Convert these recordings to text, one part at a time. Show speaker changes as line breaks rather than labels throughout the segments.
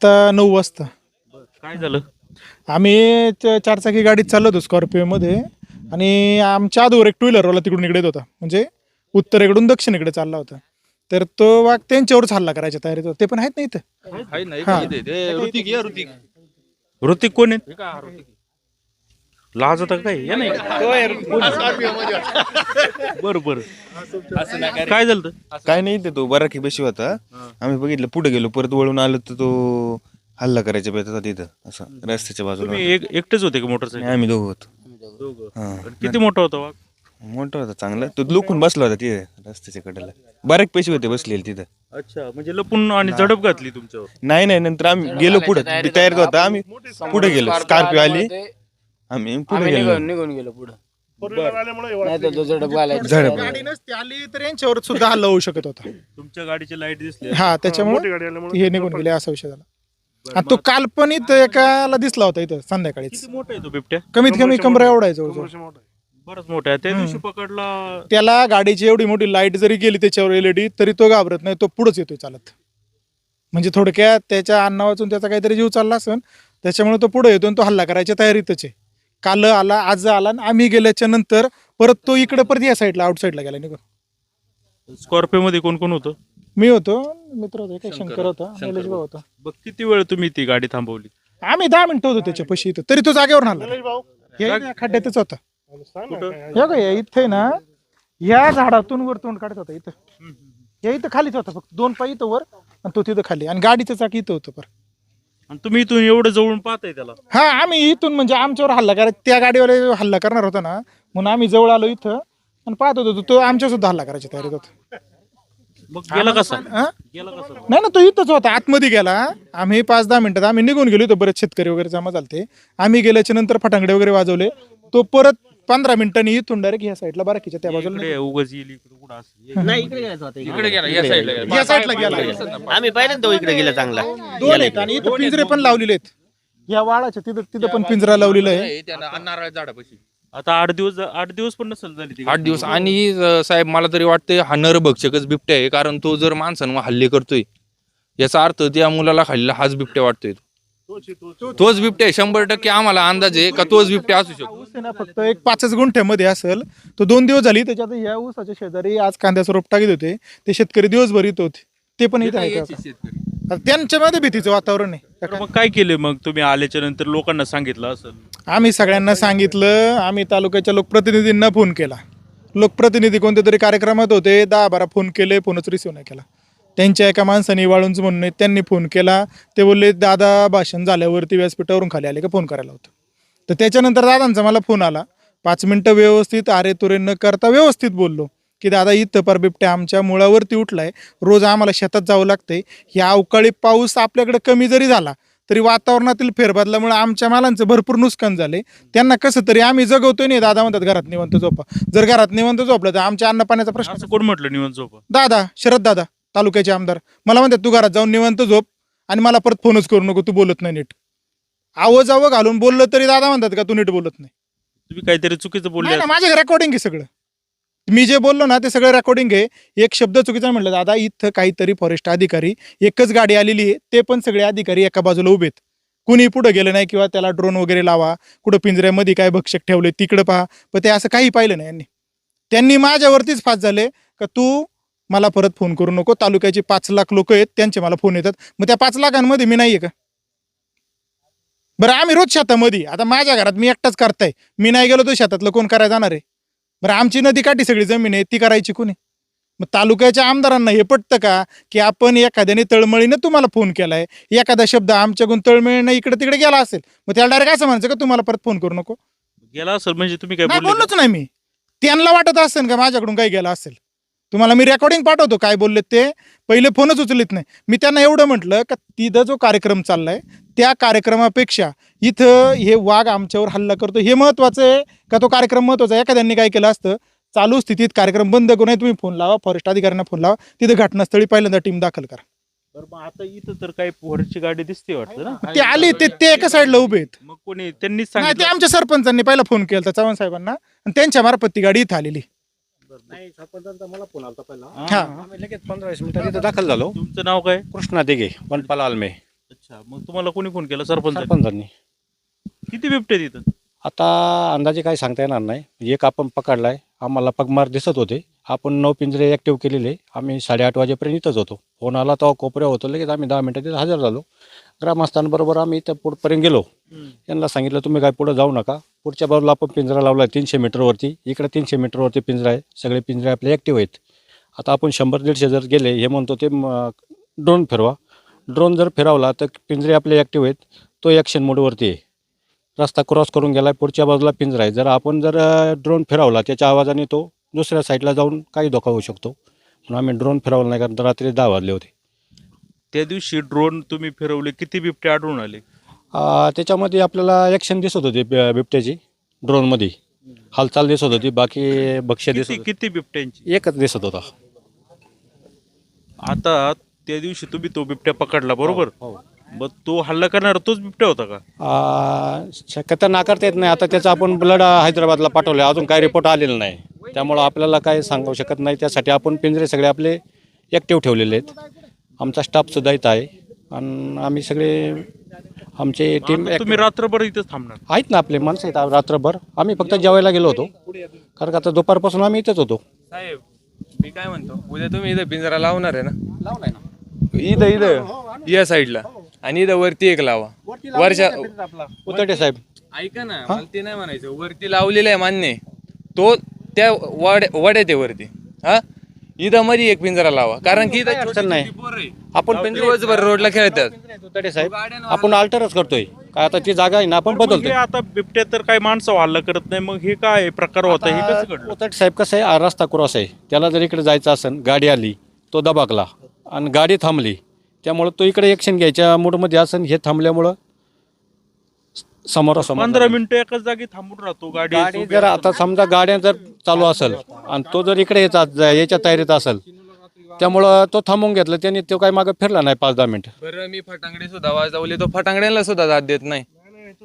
आत्ता नऊ वाजता.
काय झालं?
आम्ही च- चारचाकी गाडीत चाललो होतो स्कॉर्पिओमध्ये आणि आमच्या आधीवर एक टू व्हीलरवाला तिकडून इकडे येत होता. म्हणजे उत्तरेकडून दक्षिणेकडे चालला होता. तर तो वाघ त्यांच्यावरच हल्ला करायच्या तयारीत होता. ते पण आहेत ना इथं? हा.
ऋतिक कोण आहेत लाज होता काय या नाही? बर बर. काय झालं?
काय नाही ते तो बराकी बेशी होता. आम्ही बघितलं पुढे गेलो परत वळून आलो तर तो हल्ला करायच्या बेत होता तिथं असं रस्त्याच्या बाजूला
तुम्ही एक एकटेच होते का मोटरसायकल?
आम्ही दोघं होतो. हा.
किती मोठा होता वाघ?
मोठा होता चांगला. तो लुकून बसला होता तिथे रस्त्याच्या कडेला. बरेच पैसे होते बसलेले तिथं.
अच्छा म्हणजे लपून आणि झडप घातली तुमच्यावर.
नाही नाही नंतर आम्ही गेलो पुढे. तयारीत होता. आम्ही पुढे गेलो. स्कॉर्पिओ आली. आम्ही पुढे
आम्ही
गेलो.
निघून निघून गेलो पुढं. नाही तर तो झडप घालायचा.
झडप
गाडी नसती आली तर यांच्यावर सुद्धा हल्ला होऊ शकत होता.
तुमच्या गाडीची लाइट दिसली.
हा त्याच्यामुळे हे निघून गेले असा विषय झाला. आणि तो काल्पनिक एकाला दिसला होता इथं संध्याकाळीच.
किती मोठा आहे तो बिबट्या?
कमीत कमी कमरा एवढा आहे जवळजवळ.
बराच मोठा आहे. त्या दिवशी पकडला
त्याला गाडीची एवढी मोठी लाइट जरी गेली त्याच्यावर एलईडी तरी तो घाबरत नाही तो पुढेच येतोय चालत. म्हणजे थोडक्यात त्याच्या अन्न वाचून त्याचा काहीतरी जीव चालला असेल त्याच्यामुळे तो पुढे येतो आणि तो हल्ला करायच्या तयारीतच आहे. काल आला आज आला आणि आम्ही गेल्याच्यानंतर परत तो इकडे परत या साईडला आउट साईडला गेला निघून.
स्कॉर्पिओ मध्ये कोण कोण होतं?
मी होतो मित्र होते काय शंकर होता निलेश भाऊ होता.
बघ किती वेळ तुम्ही ती गाडी थांबवली?
आम्ही दहा मिनिटं होतो त्याच्या पशी इथं तरी तो जागेवर हे इथं खड्ड्यातच होता. हे बघ, हे इथे ना या झाडातून वर तोंड काढत होता इथं. या इथं खालीच होता फक्त दोन पाय इथं वर आणि तो तिथं खाली. आणि गाडीचं चाक इथं होतं पर.
आणि तुम्ही इथून एवढं जवळून पाहताय त्याला.
हा आम्ही इथून म्हणजे आमच्यावर हल्ला करायचा. त्या गाडीवर हल्ला करणार होता ना म्हणून आम्ही जवळ आलो इथं आणि पाहत होतो तो आमच्या सुद्धा हल्ला करायच्या तयारीत होता.
मग गेला कसा?
हा?
गेला कसा?
नाही ना तो इथंच होता आतमध्ये गेला. आम्ही पाच दहा मिनिटात आम्ही निघून गेलो होतो बरेच शेतकरी वगैरे जमा झालते. आम्ही गेल्याच्यानंतर फटांगडे वगैरे वाजवले. तो परत पंधरा मिनिटांनी इथून डायरेक्ट ह्या साईडला बाराकीच्या त्या बाजूला
इकडे उगाच येईल इकडे कुठं असं?
नाही इकडे गेला
इकडे गेला या साईडला गेला
या
आम्ही पाहिलं तो इकडे गेला चांगला.
दोन आहेत आणि इथं पिंजरे पण लावलेले आहेत. या वाळाच्या तिथं तिथं पण पिंजरा लावलेला आहे.
त्यांना नारळ झाडापाशी.
आता आठ दिवस आठ दिवस पण नसेल झाली ती.
आठ दिवस. आणि अं, साहेब मला तरी वाटतं हा नरभक्षकच बिबट्या आहे कारण तो जर माणसांवर हल्ले करतोय याचा अर्थ त्या मुलाला खाल्लेला हाच बिबट्या वाटतोय. तो. तोच बिबट्या शंभर टक्के आम्हाला अंदाज आहे का तोच बिबट्या असू शकतो.
ऊस आहे ना फक्त एक पाचच गुंठ्यामध्ये असेल तो दोन दिवस झाली त्याच्यात या ऊसाच्या शेजारी आज कांद्याचं रोप टाकीत होते ते शेतकरी दिवसभर येत होते. ते पण इथे आहे का आता त्यांच्यामध्ये भीतीचं वातावरण आहे.
तर मग काय केले मग? तुम्ही आल्याच्यानंतर लोकांना सांगितलं असेल.
आम्ही सगळ्यांना सांगितलं आम्ही तालुक्याच्या लोकप्रतिनिधींना फोन केला. लोकप्रतिनिधी कोणत्या तरी कार्यक्रमात होते दहा बारा फोन केले फोनच रिसिव्ह नाही केला. त्यांच्या एका माणसाने वाळूंच म्हणून आहे, त्यांनी फोन केला. ते बोलले दादा भाषण झाल्यावरती व्यासपीठावरून खाली आले का? फोन करायला होतं. तर त्याच्यानंतर दादांचा मला फोन आला. पाच मिनटं व्यवस्थित आरे तुरे न करता व्यवस्थित बोललो की दादा इथं पर बिबट्या आमच्या मुळावरती उठलाय. रोज आम्हाला शेतात जावं लागतंय. ह्या अवकाळी पाऊस आपल्याकडे कमी जरी झाला तरी वातावरणातील फेरबदलामुळे आमच्या मालांचं भरपूर नुकसान झाले. त्यांना कसं तरी आम्ही जगवतोय नाही. दादा म्हणतात घरात निवंत झोपा. जर घरात निवंत झोपलं तर आमच्या अन्न पाण्याचा प्रश्न
असं कोण म्हटलं निवंत झोपा?
दादा शरद दादा. तालुक्याचे आमदार. मला म्हणतात तू घरात जाऊन निवंत झोप आणि मला परत फोनच करू नको तू बोलत नाही नीट. आवं जावं घालून बोललं तरी दादा म्हणतात का तू नीट बोलत नाही.
तुम्ही काहीतरी चुकीचं बोलले
नाही ना माझ्या रेकॉर्डिंग आहे सगळं. मी जे बोललो ना ते सगळं रेकॉर्डिंग आहे. एक शब्द चुकीचा म्हटलं दादा इथं काहीतरी फॉरेस्ट अधिकारी एकच गाडी आलेली आहे ते पण सगळे अधिकारी एका बाजूला उभेत कुणी पुढे गेलं नाही किंवा त्याला ड्रोन वगैरे लावा कुठं पिंजऱ्यामध्ये काय भक्षक ठेवले तिकडं पहा. पण ते असं काही पाहिलं नाही यांनी. त्यांनी माझ्यावरतीच फास झाले का तू मला परत फोन करू नको. तालुक्याचे पाच लाख लोक आहेत त्यांचे मला फोन येतात. मग त्या पाच लाखांमध्ये मी नाहीये का? बरं आम्ही रोज शेतामध्ये. आता माझ्या घरात मी एकटाच करताय. मी नाही गेलो तर शेतातलं कोण करायला जाणार आहे? बरं आमची नदी काठी सगळी जमीन आहे ती करायची कोणी? मग तालुक्याच्या आमदारांना हे पटतं का? की आपण एखाद्याने तळमळीनं तुम्हाला फोन केलाय. एखादा शब्द आमच्याकडून तळमळीनं इकडे तिकडे गेला असेल मग त्याला डायरेक्ट असं म्हणायचं का तुम्हाला परत फोन करू नको?
गेला असेल म्हणजे तुम्ही काय
नाही
बोलले
बोललोच नाही मी. त्यांना वाटत असेल का माझ्याकडून काही गेलं असेल? तुम्हाला मी रेकॉर्डिंग पाठवतो काय बोलले ते. पहिले फोनच उचलित नाही. मी त्यांना एवढं म्हटलं का तिथं जो कार्यक्रम चाललाय त्या कार्यक्रमापेक्षा इथं हे वाघ आमच्यावर हल्ला करतो हे महत्वाचं आहे का तो कार्यक्रम महत्त्वाचा आहे? एखाद्यांनी काय केलं असतं चालू स्थितीत कार्यक्रम बंद करून तुम्ही फोन लावा फॉरेस्ट अधिकाऱ्यांना फोन लावा तिथं घटनास्थळी पहिल्यांदा टीम दाखल करा.
तर मग आता इथं तर काही पोहरची गाडी दिसते वाटतं ना?
ते आले ते ते एका साईडला उभे आहेत.
मग कोणी त्यांनीच
नाही ते
सांगितलं
आमच्या सरपंचांनी पहिला फोन केला होता चव्हाण साहेबांना आणि त्यांच्या मार्फत ती गाडी इथं आलेली. हा.
आम्ही लगेच पंधरा वीस मिनिटात तिथं दाखल झालो.
तुमचं नाव काय?
कृष्णा दिघे वनपाल आलमे.
अच्छा मग तुम्हाला कोणी फोन केला? सरपंच
सरपंचांनी.
किती बिबटे इथं
आता अंदाजे काही सांगता येणार नाही. एक आपण पकडलाय आम्हाला पगमार दिसत होते. आपण नऊ पिंजरे ॲक्टिव्ह केलेले. आम्ही साडेआठ वाजेपर्यंत इथंच होतो. फोन आला तेव्हा कोपऱ्या होतो. लगेच आम्ही दहा मिनिटात तिथं हजर झालो. ग्रामस्थांबरोबर आम्ही इथं पुढपर्यंत गेलो. यांना सांगितलं तुम्ही काय पुढं जाऊ नका. पुढच्या बाजूला आपण पिंजरा लावला आहे तीनशे मीटरवरती इकडे तीनशे मीटरवरती पिंजरा आहे. सगळे पिंजरे आपले ॲक्टिव्ह आहेत. आता आपण शंभर दीडशे जर गेले हे म्हणतो ते ड्रोन फिरवा. ड्रोन जर फिरवला तर पिंजरे आपले ॲक्टिव्ह आहेत. तो ॲक्शन मोडवरती आहे. रस्ता क्रॉस करून गेला आहे पुढच्या बाजूला पिंजरा आहे. जर आपण जर ड्रोन फिरवला त्याच्या आवाजाने तो दुसऱ्या साईडला जाऊन काही धोका होऊ शकतो. म्हणून आम्ही ड्रोन फिरवला नाही कारण रात्री दहा वाजले होते.
त्या दिवशी ड्रोन तुम्ही फिरवले किती बिबटे आढळून आले?
त्याच्यामध्ये आपल्याला ॲक्शन दिसत होती बि- बिबट्याची ड्रोनमध्ये हालचाल दिसत होती बाकी भक्ष्य दिसत
किती
होती.
किती बिबट्यांची?
एकच दिसत होता.
आता त्या दिवशी तुम्ही तो बिबट्या पकडला बरोबर?
हो.
मग तो हल्ला करणारा तोच बिबट्या होता का?
आ, शक्यता नाकारता येत नाही. आता त्याचं आपण ब्लड हैदराबादला पाठवलं अजून काही रिपोर्ट आलेला नाही. त्यामुळं आपल्याला काही सांगू शकत नाही. त्यासाठी आपण पिंजरे सगळे आपले ॲक्टिव्ह ठेवलेले आहेत. आमचा स्टाफसुद्धा इथं आहे. आणि आम्ही सगळे आमचे टीम
आता तुम्ही रात्रभर इथंच थांबणार.
आहेत ना आपले माणसं आहेत आ- रात्रभर. आम्ही फक्त जेवायला गेलो होतो. कारण का आता दुपारपासून आम्ही इथंच होतो.
साहेब मी काय म्हणतो? उद्या तुम्ही इथं पिंजरा लावणार आहे ना?
लावलाय ना.
इथं इथं या साईडला. आणि इथं वरती एक लावा. वर्षा
उतटे साहेब.
ऐका ना मला ते नाही म्हणायचं. वरती लावलेलं आहे मान्य. आहे. तो त्या वड वड्यात आहे वरती. हा? इथं मध्ये एक पिंजरा लावा. कारण की इथं
अडचण नाही.
छोटी पोरं आहे.
आपण पिंजरे
दिवसभर रोडला खेळतात.
साहेब आपण अल्टरच करतोय. काय आता ती जागा आहे ना आपण
हे
बदलतोय.
आता बिबट्या तर काही माणसं हल्ला करत नाही. मग हे काय प्रकार होता हे कसं घडलं?
साहेब कसं आहे? हा रस्ता क्रॉस आहे. त्याला जर इकडे जायचं असेल गाडी आली तो दबाकला. आणि गाडी थांबली. त्यामुळं तो इकडे ॲक्शन घ्यायच्या मूडमध्ये असेल. हे थांबल्यामुळं समोरासमोर
पंधरा मिनिटं एकाच जागी थांबून राहतो गाडी
गाडी जर आता समजा गाड्या जर चालू असेल आणि तो जर इकडे याचा याच्या तयारीत असेल त्यामुळं तो थांबून घेतला त्याने तो काही मागं फिरला नाही पाच दहा मिनिटं.
बरं मी फटांगडे सुद्धा वाजवले तो फटांगड्याला सुद्धा दाद देत नाही.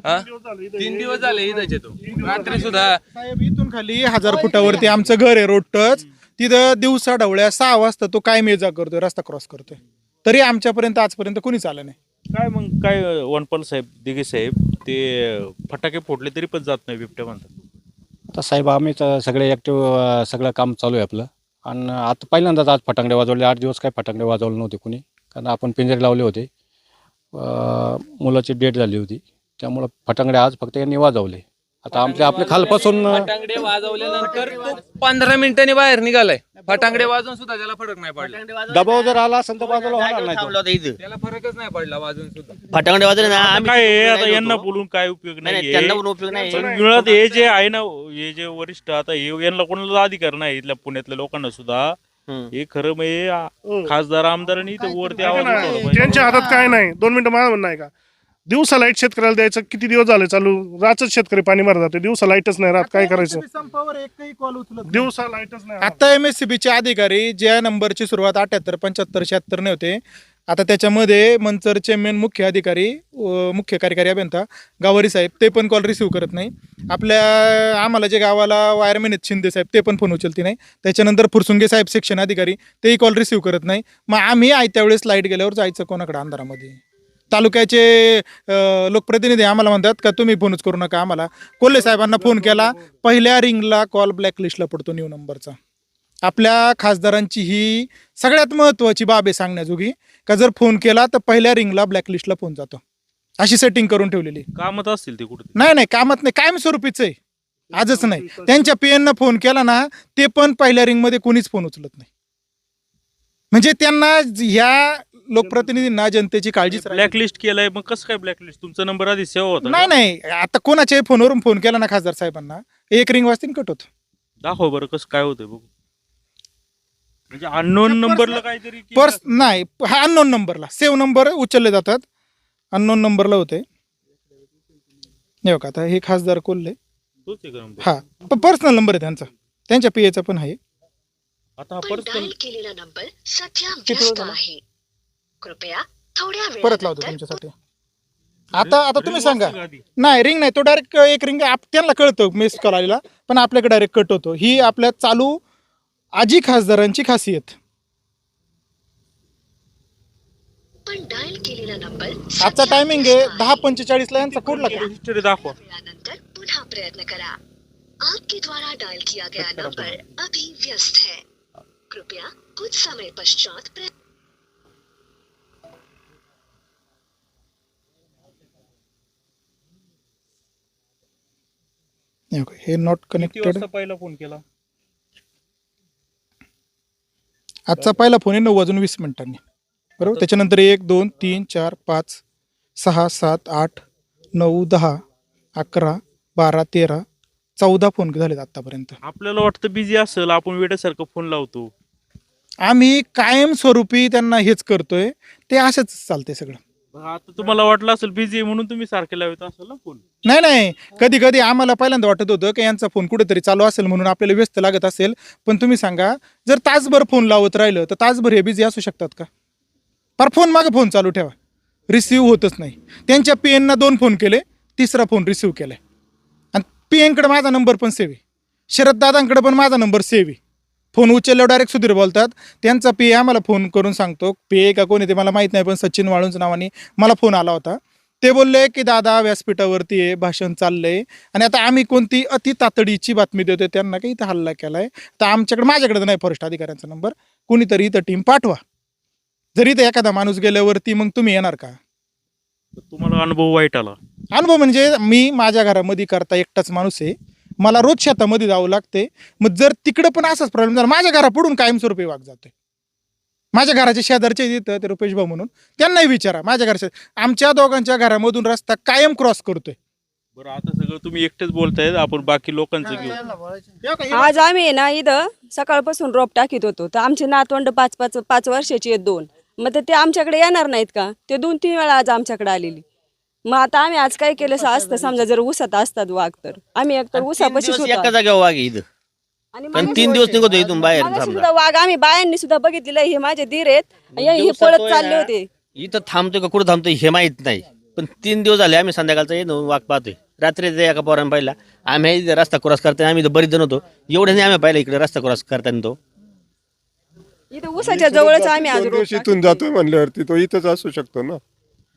हा? तीन दिवस झाले इथंच येतो रात्री सुद्धा
साहेब इथून खाली हजार फुटावरती आमचं घर आहे रोड टच तिथं दिवसा ढवळ्या सहा वाजता तो काय मेजा करतोय रस्ता क्रॉस करतोय. तरी आमच्यापर्यंत आजपर्यंत कोणीच आलं नाही.
काय मग काय वनपाल साहेब दिघे साहेब ते फटाके फोडले तरी पण जात नाही बिबट्या म्हणतात.
तर साहेब आम्ही तर सगळे ॲक्टिव्ह सगळं काम चालू आहे आपलं. आणि आता पहिल्यांदाच आज फटांगडे वाजवले. आठ दिवस काय फटांगडे वाजवले नव्हते कुणी. कारण आपण पिंजरे लावले होते. अं, मुलाची डेट झाली होती. त्यामुळं फटांगडे आज फक्त यांनी वाजवले. आता आमच्या आपल्या खालपासून
फटांगडे वाजवल्यानंतर तो पंधरा मिनिटांनी बाहेर निघालाय. फटांगडे वाजून सुद्धा त्याला फरक नाही पडला.
दबाव जर आला असेल तर बाजूला होणार नाही तो.
थांबला होता इथं.
त्याला फरकच नाही पडला वाजून सुद्धा.
फटाकडे वाजले ना
आता
आम्ही
काय आहे, आता यांना. बोलून काय उपयोग
नाही, त्यांना पण उपयोग नाही.
मुळात हे जे आहे ना हे जे वरिष्ठ आता हे यांना कोणाला अधिकार नाही इथल्या पुण्यातल्या लोकांना सुद्धा.
हम्म.
हे खरं म्हणजे खासदार आमदारांनी इथं वरती आवाज उठवला पाहिजे.
त्यांच्या हातात काय नाही. दोन मिनिटं माझं म्हणणं आहे का? दिवसा लाइट शेतकऱ्याला द्यायचं किती दिवस झाले चालू? रातच शेतकरी पाणी मारत जाते दिवसा लाईटच नाही रात काय करायचं?
संपावर एकही कॉल उचलत नाही.
दिवसा लाईटच नाही
आता एम एस बीचे अधिकारी ज्या नंबरची सुरुवात अठ्याहत्तर पंच्याहत्तर शहात्तर ने होते आता त्याच्यामध्ये मंचरचे मेन मुख्य अधिकारी व मुख्य कार्यकारी अभियंता गावारी साहेब ते पण कॉल रिसीव्ह करत नाही. आपल्या आम्हाला जे गावाला वायरमॅन आहेत शिंदे साहेब ते पण फोन उचलते नाही. त्याच्यानंतर फुरसुंगे साहेब सेक्शन अधिकारी तेही कॉल रिसीव्ह करत नाही. मग आम्ही आयत्या वेळेस लाइट गेल्यावर जायचं कोणाकडे? अंधारामध्ये. तालुक्याचे अं, लोकप्रतिनिधी आम्हाला म्हणतात का तुम्ही फोनच करू नका आम्हाला. कोल्हे साहेबांना फोन केला. पहिल्या रिंगला कॉल ब्लॅकलिस्टला पडतो न्यू नंबरचा. आपल्या खासदारांची ही सगळ्यात महत्त्वाची बाब आहे सांगण्याजोगी. का जर फोन केला तर पहिल्या रिंगला ब्लॅकलिस्टला फोन जातो. अशी सेटिंग करून ठेवलेली
कामात असतील ते कुठे
नाही नाही कामात नाही. कायम स्वरूपीच आहे. आजच नाही. त्यांच्या पीएननं फोन केला ना ते पण पहिल्या रिंगमध्ये कोणीच फोन उचलत नाही. म्हणजे त्यांना ह्या लोकप्रतिनिधींना जनतेची काळजीच राहिली.
ब्लॅकलिस्ट केलंय मग कसं काय ब्लॅकलिस्ट? तुमचा नंबर आधी सेवा होता
नाही
का?
नाही आता कोणाच्याही फोनवरून फोन केला ना खासदार साहेबांना एक रिंग वाजतील कट होतो.
दाखव बरं कसं काय होतंय बघू. म्हणजे अननोन नंबरला काहीतरी केलं
पर्स नाही हा अननोन नंबरला सेव्ह नंबर उचलले जातात. अननोन नंबरला होते. नाही हो का आता हे खासदार कोल्हे.
तोच आहे का number?
हा पर्सनल नंबर आहे त्यांचा. त्यांच्या पीएचा पण आहे.
आता हा पर्सनल
डायल केलेला नंबर सध्या व्यस्त आहे. कृपया थोड्या
परत लावतो
वेळानंतर
तुमच्यासाठी आता आता तुम्ही सांगा. नाही रिंग नाही. तो डायरेक्ट एक रिंग त्यांना कळतो मिस कॉल आलेला पण आपल्याकडे डायरेक्ट कट होतो. ही आपल्या चालू आजी खासदारांची खासियत.
आपण डायल केलेला नंबर
आजचा टायमिंग आहे. दहा पंचेचाळीसला यांचा कोडला का
हिस्ट्री दाखवा.
वेळानंतर पुन्हा प्रयत्न करा. आपके द्वारा डायल किया गया नंबर अभी व्यस्त है. कृपया कुछ समय पश्चात प्रयत्न
हे बघा, हे नॉट
किती
कनेक्टेड
वाजता पहिला फोन केला?
आजचा पहिला फोन आहे नऊ वाजून वीस मिनिटांनी. बरोबर? त्याच्यानंतर एक दोन तीन चार पाच सहा सात आठ नऊ दहा अकरा बारा तेरा चौदा फोन झालेत आतापर्यंत.
आपल्याला वाटतं बिझी असेल आपण वेड्यासारखं फोन लावतो.
आम्ही कायमस्वरूपी त्यांना हेच करतोय. ते असंच चालतंय सगळं.
आता तुम्हाला वाटलं असेल बिझी म्हणून तुम्ही सारखे लावत असाल ना फोन
नाही नाही. कधी कधी आम्हाला पहिल्यांदा वाटत होतं की यांचा फोन कुठेतरी चालू असेल म्हणून आपल्याला व्यस्त लागत असेल. पण तुम्ही सांगा जर तासभर फोन लावत राहिलं तर तासभर हे बिझी असू शकतात का? पर फोन मागे फोन चालू ठेवा. रिसिव्ह होतच नाही. त्यांच्या पी एनना दोन फोन केले तिसरा फोन रिसिव्ह केला आणि पी एनकडे माझा नंबर पण सेव्ह आहे. शरद दादांकडे पण माझा नंबर सेव्ह आहे. फोन उचलल्यावर डायरेक्ट सुधीर बोलतात. त्यांचा पी आम्हाला फोन करून सांगतो. पी का कोणी ते मला माहीत नाही पण सचिन वाळूंच नावाने मला फोन आला होता. ते बोलले की दादा व्यासपीठावरती आहे भाषण चाललंय. आणि आता आम्ही कोणती अति तातडीची बातमी देतोय त्यांना काही इथं हल्ला केलाय. तर आमच्याकडे माझ्याकडे नाही फॉरेस्ट अधिकाऱ्यांचा नंबर कुणीतरी इथं टीम पाठवा. जरी इथं एखादा माणूस गेल्यावरती मग तुम्ही येणार का?
तुम्हाला अनुभव वाईट आला.
अनुभव म्हणजे मी माझ्या घरामध्ये करता एकटाच माणूस आहे. मला रोज शेतामध्ये जावं लागते मग जर तिकडं पण असाच प्रॉब्लेम झाला माझ्या घरापुढून कायमस्वरूपी वाघ जातोय. माझ्या घराच्या शेजारचे तिथं ते रुपेश भाऊ म्हणून त्यांनाही विचारा माझ्या घरच्या आमच्या दोघांच्या घरामधून रस्ता कायम क्रॉस करतोय.
बरं आता सगळं तुम्ही एकटेच बोलतायत आपण बाकी लोकांचं घेऊ.
आज आम्ही आहे ना इथं सकाळपासून रोप टाकीत होतो. तर आमचे नातवंड पाच पाच पाच वर्षाची आहेत दोन. मग ते आमच्याकडे येणार नाहीत का? ते दोन तीन वेळा आज आमच्याकडे आलेली. मग आता आम्ही आज काय केलं? असं असतं समजा जर ऊसात असतात वाघ तर. आम्ही एक तर
एका जागेवर वाघ आहे इथं.
आणि
पण तीन दिवस निघतो इथून बाहेर
मागाशी
थांबला.
सुद्धा वाघ. आम्ही बायांनी सुद्धा बघितलेलं आहे. हे माझे धीर आहेत. आणि हे पळत
तो
चालले होते.
इथं थांबतोय का कुठं थांबतोय हे माहीत नाही. पण तीन दिवस झाले आम्ही संध्याकाळचा येतो वाघ पाहतोय. रात्री ते एका पोरानं पाहिला आम्ही इथं रस्ता क्रॉस करताना आम्ही इथं बरीच जण होतो. एवढे नाही आम्ही पाहिलं इकडे रस्ता क्रॉस करताना तो
इथं ऊसाच्या जवळच आम्ही आज
दोन दिवस इथून जातोय म्हणल्यावरती तो इथंच असू शकतो ना.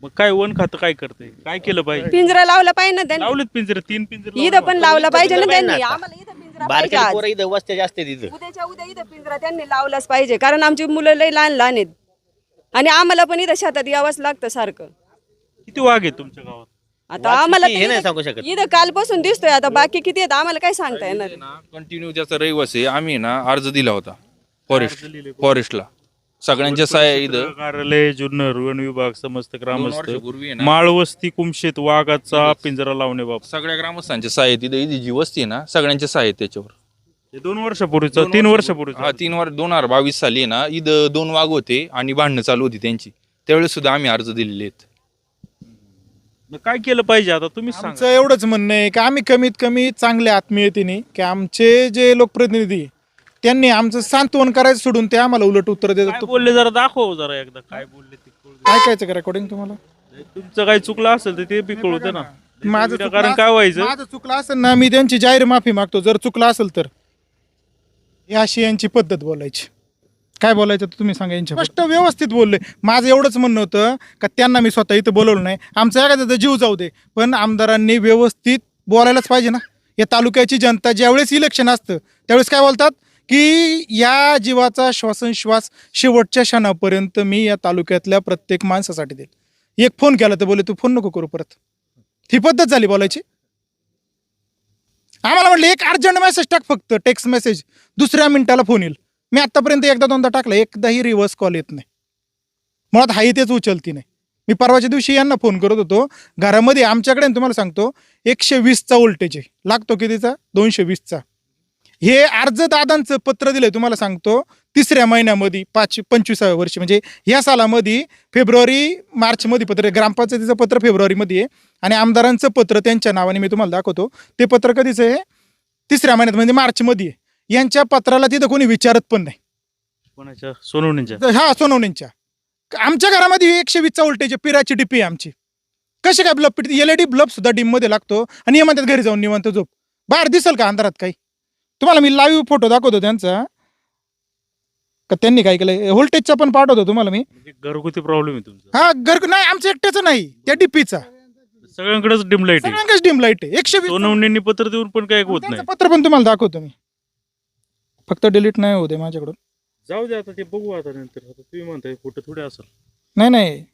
मग काय वन खातं काय करते? काय केलं पाहिजे?
पिंजरा लावला पाहिजे ना त्यांनी.
लावलेत पिंजरे तीन पिंजरे
इथं पण लावला पाहिजे ना त्यांनी.
पाहिजे ना
आम्हाला इथं पिंजरा पाहिजे
बारक्या
आज.
पोरं इथं वस्त्या जास्त आहेत इथं.
उद्याच्या उद्या इथं पिंजरा त्यांनी लावलाच पाहिजे. कारण आमची मुलं लई लहान लहान आहेत. आणि आम्हाला पण इथं शेतात यावंच लागतं सारखं.
किती वाघ आहेत तुमच्या गावात?
आता आम्हाला तर
हे नाही
इथं-
सांगू शकत.
इथं कालपासून दिसतोय आता बाकी किती आहेत आम्हाला काय सांगता येणार?
कंटिन्यू त्याचा रहिवासी आम्ही ना अर्ज दिला होता. फॉरेस्ट फॉरेस्टला सगळ्यांच्या साय इथं.
कार्यालय जुन्नर वन विभाग समस्त ग्रामस्थ.
वर्षापूर्वी आहे ना,
माळवस्ती कुमशेत वाघाचा पिंजरा लावणे बाबत
सगळ्या ग्रामस्थांच्या साय तिथं इथे जी वस्ती आहे ना सगळ्यांच्या साय त्याच्यावर.
हे दोन वर्षापूर्वीचं तीन वर्षापूर्वीचं.
हा तीन वर दोन हजार बावीस साली आहे ना इथं दोन वाघ होते आणि भांडणं चालू होती त्यांची. त्यावेळेस सुद्धा आम्ही अर्ज दिलेले आहेत.
मग काय केलं पाहिजे आता? तुम्ही
आमचं एवढंच म्हणणं आहे की आम्ही कमीत कमी चांगल्या आत्मीयतेने की आमचे जे लोकप्रतिनिधी त्यांनी आमचं सांत्वन करायचं सोडून ते आम्हाला उलट उत्तर
काय
देतात
बोलले जरा दाखव जरा एकदा काय बोलले ते कळू दे.
ऐकायचं का रेकॉर्डिंग तुम्हाला?
तुमचं काही चुकलं असेल तर ते बी कळू दे ना.
माझं
कारण काय व्हायचं?
माझं चुकलं असेल ना मी त्यांची जाहीर माफी मागतो. जर चुकलं असेल तर. ही अशी यांची पद्धत बोलायची. काय बोलायचं तर तुम्ही सांगा यांच्या स्पष्ट व्यवस्थित बोलले. माझं एवढंच म्हणणं होतं का त्यांना मी स्वतः इथं बोलवलं नाही. आमचा एखाद्याचा जीव जाऊ दे. पण आमदारांनी व्यवस्थित बोलायलाच पाहिजे ना. या तालुक्याची जनता ज्यावेळेस इलेक्शन असतं त्यावेळेस काय बोलतात? की या जीवाचा श्वासनश्वास शेवटच्या क्षणापर्यंत मी या तालुक्यातल्या प्रत्येक माणसासाठी देईल. एक फोन केला तर बोले तू फोन नको करू परत. ही पद्धत झाली बोलायची. आम्हाला म्हटलं एक अर्जंट मेसेज टाक फक्त टेक्स्ट मेसेज. दुसऱ्या मिनिटाला फोन येईल. मी आतापर्यंत एकदा दोनदा टाकला एकदाही रिव्हर्स कॉल येत नाही. मुळात हाही तेच उचलती नाही. मी परवाच्या दिवशी यांना फोन करत होतो. घरामध्ये आमच्याकडे तुम्हाला सांगतो एकशे वीसचा वोल्टेज आहे. लागतो कितीचा? दोनशे वीसचा. हे अर्ज दादांचं पत्र दिलंय तुम्हाला सांगतो तिसऱ्या महिन्यामध्ये पाच पंचवीसाव्या वर्षी म्हणजे या सालामध्ये फेब्रुवारी मार्चमध्ये पत्र. ग्रामपंचायतीचं पत्र फेब्रुवारीमध्ये आहे आणि आमदारांचं पत्र त्यांच्या नावाने मी तुम्हाला दाखवतो. ते पत्र कधीच आहे? तिसऱ्या महिन्यात म्हणजे मार्चमध्ये आहे. यांच्या पत्राला तिथं कोणी विचारत पण नाही.
कोणाच्या? सोनवणीच्या.
हा सोनवणींच्या. आमच्या घरामध्ये एकशे वीसचा व्होल्टेज पिराची डिपी आहे आमची. कशी काय bulb L E D bulb सुद्धा डिममध्ये लागतो आणि हे म्हणतात घरी जाऊन निवांत झोप. बाहेर दिसेल का अंधारात काही? तुम्हाला मी लाईव्ह फोटो दाखवतो त्यांचा. का त्यांनी काय केलं व्होल्टेजचा पण पाठवतो तुम्हाला मी.
म्हणजे घरगुती प्रॉब्लेम आहे तुमचा.
हा घर नाही आमचं एकट्याचं नाही. त्या डीपीचा
सगळ्यांकडेच डिम लाइट आहे.
सगळ्यांकाच डिम लाइट आहे. एकशे वीस
सोनवण्यांनी पत्र देऊन पण काय होत नाही.
त्यांचं पत्र पण तुम्हाला दाखवतो मी. फक्त डिलीट नाही होते माझ्याकडून.
जाऊ दे आता ते बघू आता नंतर. आता तुम्ही म्हणताय फोटो थोडे असेल.
नाही नाही.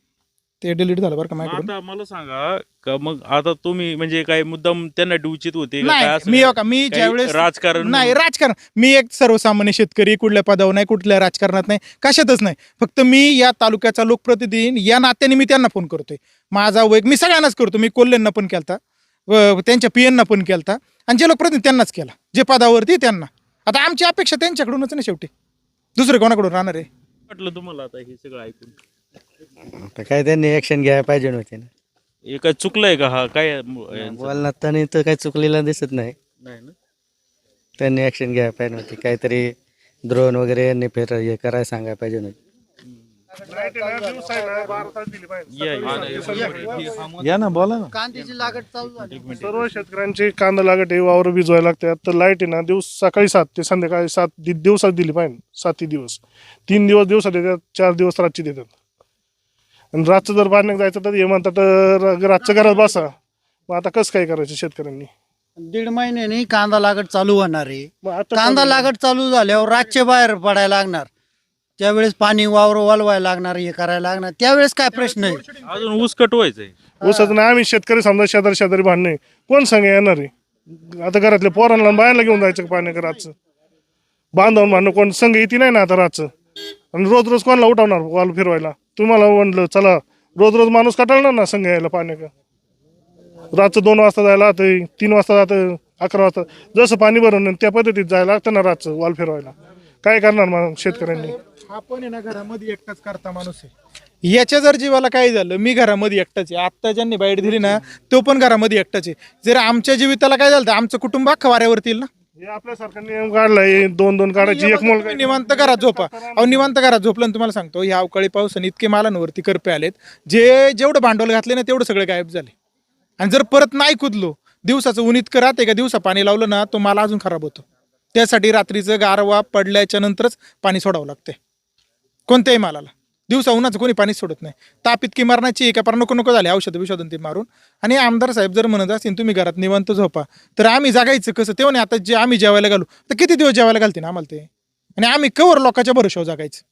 ते डिलीट झालं बरं का
मग
माझ्याकडून?
आता मला सांगा का मग आता तुम्ही म्हणजे काय मुद्दाम त्यांना डिवचित होते का? काय
नाही
असं
मी? हो का मी
काही
ज्यावेळेस
राजकारण
नाही? राजकारण. मी एक सर्वसामान्य शेतकरी कुठल्या पदावर नाही कुठल्या राजकारणात नाही कशातच नाही. फक्त मी या तालुक्याचा लोकप्रतिनिधी या नात्याने मी त्यांना फोन करतोय. माझा वैक मी सगळ्यांनाच करतो. मी कोल्हेंना पण केलता. व त्यांच्या पीएनना पण केलता. आणि जे लोकप्रतिनिधी त्यांनाच केला. जे पदावरती त्यांना. आता आमची अपेक्षा त्यांच्याकडूनच ना शेवटी. दुसरे कोणाकडून राहणार आहे?
वाटलं तुम्हाला आता हे सगळं ऐकून?
तर काय त्यांनी ऍक्शन घ्यायला पाहिजे नव्हते ना
हे काय चुकलंय का? हा काय यांचं?
बोलण्यात तर काही चुकलेलं दिसत नाही.
नाही ना?
त्यांनी ऍक्शन घ्यायला पाहिजे नव्हती काहीतरी ड्रोन वगैरे यांनी फेर हे करायला सांगायला पाहिजे नव्हते
या, या.
या ना बोला ना.
कांद्याची लागत चालू झाली.
सर्व शेतकऱ्यांची कांदा लागत आहे वावर भिजवायला लागतात. तर लाइट आहे ना दिवस सकाळी सात ते संध्याकाळी सात दि- दिवसात दिली पाहिजे सातही दिवस. तीन दिवस दिवसात देतात चार दिवस रातची देतात. आणि रातचं जर पाण्यात जायचं तर हे म्हणतात तर रातचं घरात बसा. मग आता कसं काय करायचं शेतकऱ्यांनी?
दीड महिन्याने कांदा लागत चालू होणार आहे.
मग आता
कांदा. लागत चालू झाल्यावर रातचे बाहेर पडायला लागणार. त्यावेळेस पाणी वावर वालवायला लागणार हे करायला लागणार. त्यावेळेस काय प्रश्न आहे?
अजून ऊस कटवायचंय
ऊसाचं नाही आम्ही शेतकरी समजा शेजारी शेजारी भांडणे कोण सांगे येणार आहे? आता घरातल्या पोरांना बायांना घेऊन जायचं का पाण्याचं रातचं? बांधवून भांडणं कोण संघ येते नाही ना आता रातचं. आणि रोज रोज कोणाला उठवणार वाल फिरवायला? तुम्हाला म्हणलं चला रोज रोज माणूस कटाळणार ना संघ यायला पाण्याचं रातचं दोन वाजता जायला तर तीन वाजता जातं अकरा वाजता. जसं पाणी भरून त्या पद्धतीत जायला लागतं ना रातचं वाल फिरवायला. काय करणार मग शेतकऱ्यांनी?
आपण आहे ना घरामध्ये एकटाच करता माणूस आहे. याच्या जर जीवाला काय झालं मी घरामध्ये एकटाच आहे. आत्ता ज्यांनी बाईट दिली ना तो पण घरामध्ये एकटाच आहे. जर आमच्या जीविताला काय झालं तर आमचं कुटुंब अख्खा वाऱ्यावरती येईल ना?
हे आपल्यासारखा नियम काढलाय. दोन दोन काढायची एक मुलगा
तुम्ही निवांत घरात झोपा. अहो निवांत घरात झोपलं तुम्हाला सांगतो ह्या अवकाळी पावसाने इतके मालांवरती करपे आलेत. जे जेवढं भांडवल घातले ना तेवढं सगळं गायब झाले. आणि जर परत नाही कुदलो दिवसाचं ऊन इतकं राहते का दिवसा पाणी लावलं ना तो माल अजून खराब होतो. त्यासाठी रात्रीचं गारवा पडल्याच्या नंतरच पाणी सोडावं लागते कोणत्याही मालाला. दिवसा उन्हाचं कोणी पाणी सोडत नाही. ताप इतकी मारण्याची एका पार नको नको झाले औषध विषोधन ते मारून. आणि आमदार साहेब जर म्हणत असतील तुम्ही घरात निवांत झोपा. तर आम्ही जागायचं कसं? तेव्हा नाही आता जे आम्ही जेवायला घालू. तर किती दिवस जेवायला घालते ना आम्हाला ते? आणि आम्ही कवर लोकांच्या भरोशावर जागायचं.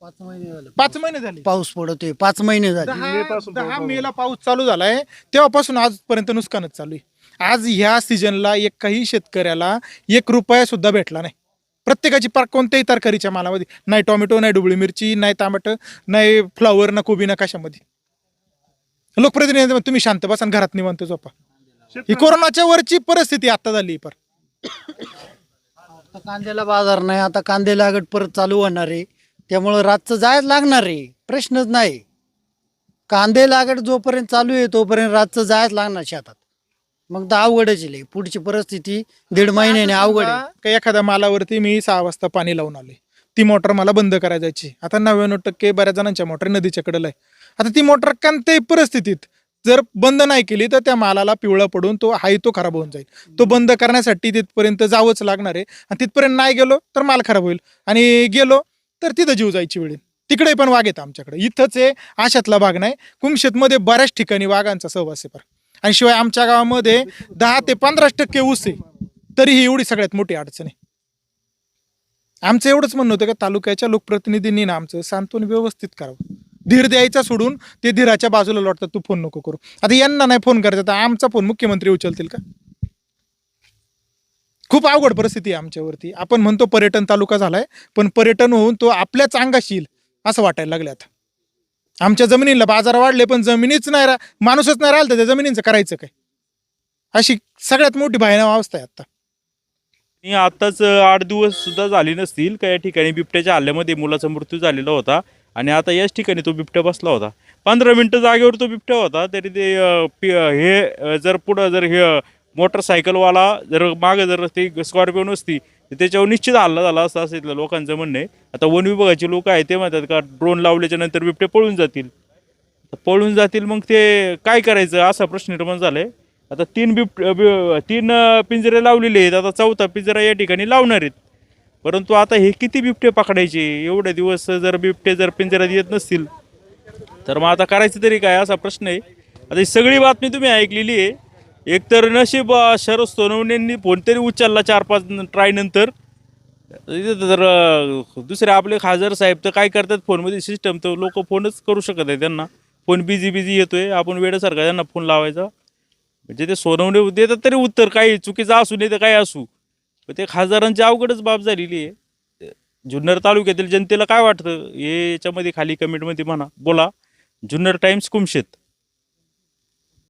पाच महिने झाले.
पाच महिने झाले.
पाऊस पडतोय पाच महिने झाले.
दहा दहा मेला पाऊस चालू झालाय. तेव्हापासून आजपर्यंत नुकसानच चालू आहे. आज ह्या सीजनला एकाही शेतकऱ्याला एक रुपया सुद्धा भेटला नाही. प्रत्येकाची पार कोणत्याही तरकारीच्या मालामध्ये. नाही टोमॅटो नाही डुबळी मिरची नाही टमाटर नाही फ्लॉवर ना कोबी ना कशामध्ये. लोकप्रतिनिधी तुम्ही शांत बसा आणि घरात निवांत झोपा. ही कोरोनाच्या वरची परिस्थिती आता झाली पर.
आता कांद्याला बाजार नाही आता कांदे लागत परत चालू होणार आहे. त्यामुळं रातचं जायच लागणार आहे. प्रश्नच नाही. कांदे लागत जोपर्यंत चालू आहे तोपर्यंत रातचं जायच लागणार शेतात. मग तर अवघडच आहे लय. पुढची परिस्थिती दीड महिन्याने अवघड आहे.
का एखाद्या मालावरती मी सहा वाजता पाणी लावून आले ती मोटर मला बंद करायची आता नव्याण्णव टक्के बऱ्याच जणांच्या मोटर नदीच्या कडेला आहे. आता ती मोटर कोणत्याही परिस्थितीत जर बंद नाही केली तर त्या मालाला पिवळा पडून तो हाही तो खराब होऊन जाईल. तो बंद करण्यासाठी तिथपर्यंत जावंच लागणार आहे. आणि तिथपर्यंत नाही गेलो तर माल खराब होईल. आणि गेलो तर तिथं जीव जायची वेळ येईल. तिकडे पण वाघ येतं आमच्याकडे. इथंच आहे आशातला भाग नाही. कुंगशेतमध्ये बऱ्याच ठिकाणी वाघांचा सहवास आहे फार आणि शिवाय आमच्या गावामध्ये दहा ते पंधरा टक्के ऊस आहे. तरी ही एवढी सगळ्यात मोठी अडचण आहे. आमचं एवढंच म्हणणं होतं का तालुक्याच्या लोकप्रतिनिधींनी ना आमचं सांत्वन व्यवस्थित करावं. धीर द्यायचा सोडून ते धीराच्या बाजूला लोटतात तू फोन नको करू. आता यांना नाही फोन करायचा तर आमचा फोन मुख्यमंत्री उचलतील का? खूप अवघड परिस्थिती आहे आमच्यावरती. आपण म्हणतो पर्यटन तालुका झालाय पण पर्यटन होऊन तो आपल्याच अंगाशील असं वाटायला लागले आता. आमच्या जमिनीला बाजार वाढले पण जमिनीच नाही रा माणूसच नाही राहिलं तर त्या जमिनीचं करायचं काय? अशी सगळ्यात मोठी भयानक अवस्था आहे आता.
आणि आताच आठ दिवस सुद्धा झाले नसतील का या ठिकाणी? बिबट्याच्या हल्ल्यामध्ये मुलाचा मृत्यू झालेला होता आणि आता याच ठिकाणी तो बिबट्या बसला होता. पंधरा मिनटं जागेवर तो बिबट्या होता तरी ते अं, पि- हे जर पुढं जर हे मोटरसायकलवाला जर मागं जर ती स्कॉर्पिओ नसती तर त्याच्यावर निश्चित हल्ला झाला असं असं इथलं लोकांचं म्हणणं आहे. आता वन विभागाचे लोक आहेत ते म्हणतात का ड्रोन लावल्याच्या नंतर बिबटे पळून जातील. पळून जातील मग ते काय करायचं असा प्रश्न निर्माण झालाय. आता तीन बिब तीन पिंजरे लावलेले आहेत आता चौथा पिंजरा या ठिकाणी लावणार आहेत. परंतु आता हे किती बिबटे पकडायचे? एवढे दिवस जर बिबटे जर पिंजऱ्यात येत नसतील. तर मग आता करायचं तरी काय असा प्रश्न आहे. आता ही सगळी बातमी तुम्ही ऐकलेली आहे. एकतर नशीब अं, शरद सोनवणेंनी फोन तरी उचलला चार पाच ट्राय नंतर. इथं तर अं, दुसरे आपले खासदार साहेब तर काय करतात फोनमध्ये सिस्टम तर लोक फोनच करू शकत आहे त्यांना. फोन बिझी बिझी येतोय. आपण वेळेसारखा त्यांना फोन लावायचा. म्हणजे ते सोनवणे देतात तरी उत्तर काही चुकीचं असू नाही तर काही असू. पण ते खासदारांची अवघडच बाब झालेली आहे. जुन्नर तालुक्यातील जनतेला काय वाटतं? हे याच्यामध्ये खाली कमेंटमध्ये म्हणा. बोला. जुन्नर टाइम्स कुमशेत.